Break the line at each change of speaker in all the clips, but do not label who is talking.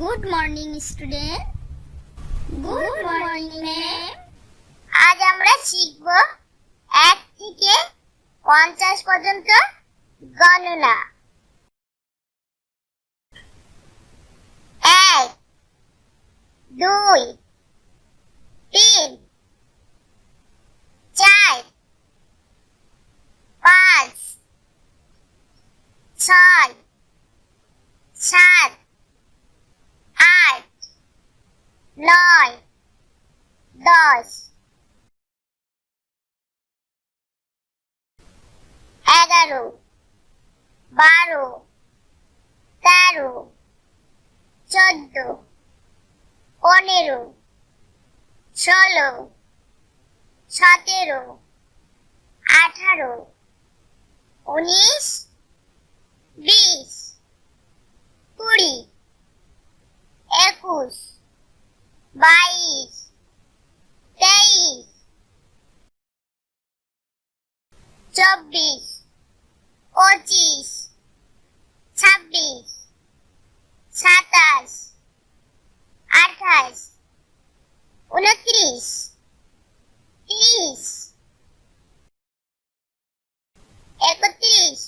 good morning student
good morning ma'am
আজ আমরা শিখব এক থেকে পঞ্চাশ পর্যন্ত গণনা এক দুই তিন চার পাঁচ তেরো বারো তেরো চোদ্দ পনেরো ষোলো সতেরো আঠারো উনিশ বিশ কুড়ি একুশ বাইশ তেইশ চব্বিশ পঁচিশ ছাব্বিশ সাতাশ আঠাশ উনত্রিশ তিরিশ একত্রিশ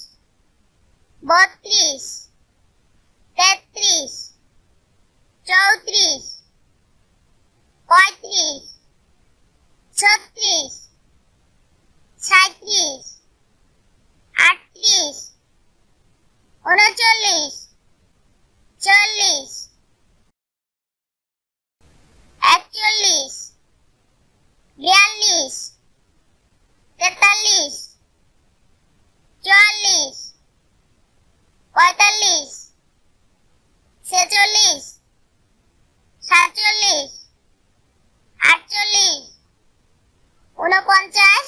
বত্রিশ তেত্রিশ চৌত্রিশ পঁয়ত্রিশ ছত্রিশ সাঁত্রিশ পঞ্চাশ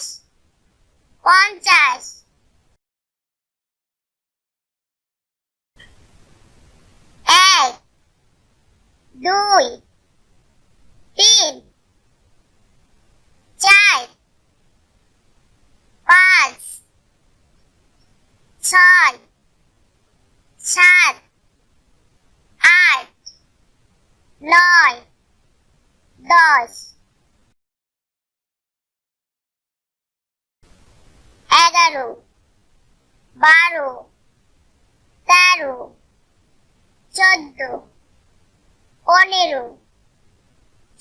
পঞ্চাশ এক দুই তিন চার পাঁচ ছয় সাত আট নয় দশ চোদ্দ পনেরো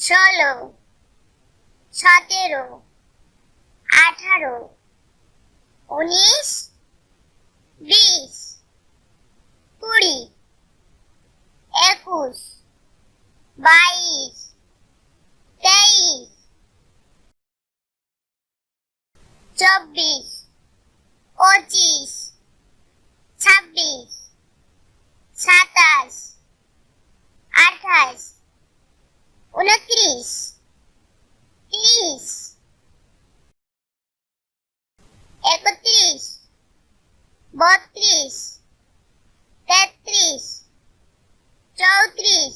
ষোলো সতেরো আঠারো উনিশ বিশ কুড়ি একুশ বাইশ তেইশ চব্বিশ পঁচিশ ছাব্বিশ সাতাশ আঠাশ উনত্রিশ তিরিশ একত্রিশ বত্রিশ তেত্রিশ চৌত্রিশ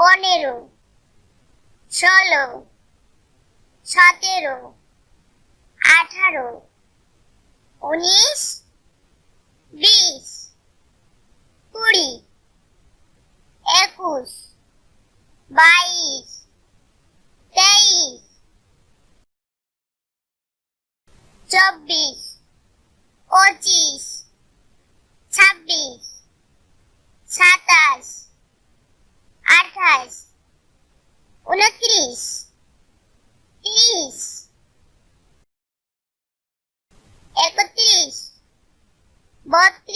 পনেরো ষোলো সতেরো আঠারো উনিশ বিশ কুড়ি একুশ বাইশ তেইশ চব্বিশ পঁচিশ ছাব্বিশ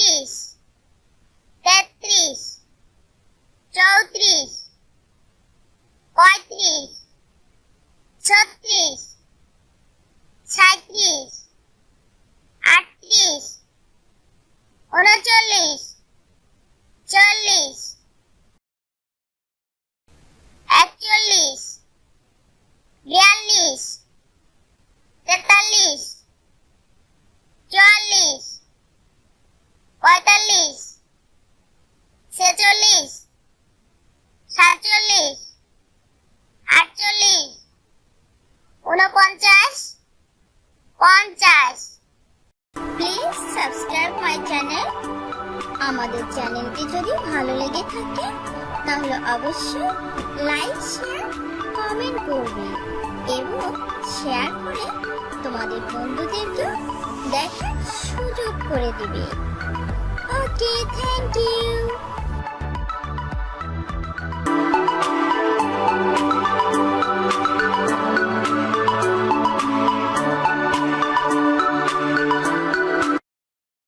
তিরিশ তেত্রিশ চৌত্রিশ পঁয়ত্রিশ ছত্রিশ সাঁত্রিশ আটত্রিশ উনচল্লিশ
আমাদের চ্যানেলটি যদি ভালো লেগে থাকে তাহলে অবশ্যই লাইক শেয়ার কমেন্ট করবে এবং শেয়ার করে তোমাদের বন্ধুদেরকেও দেখার সুযোগ করে দিবে ওকে থ্যাংক ইউ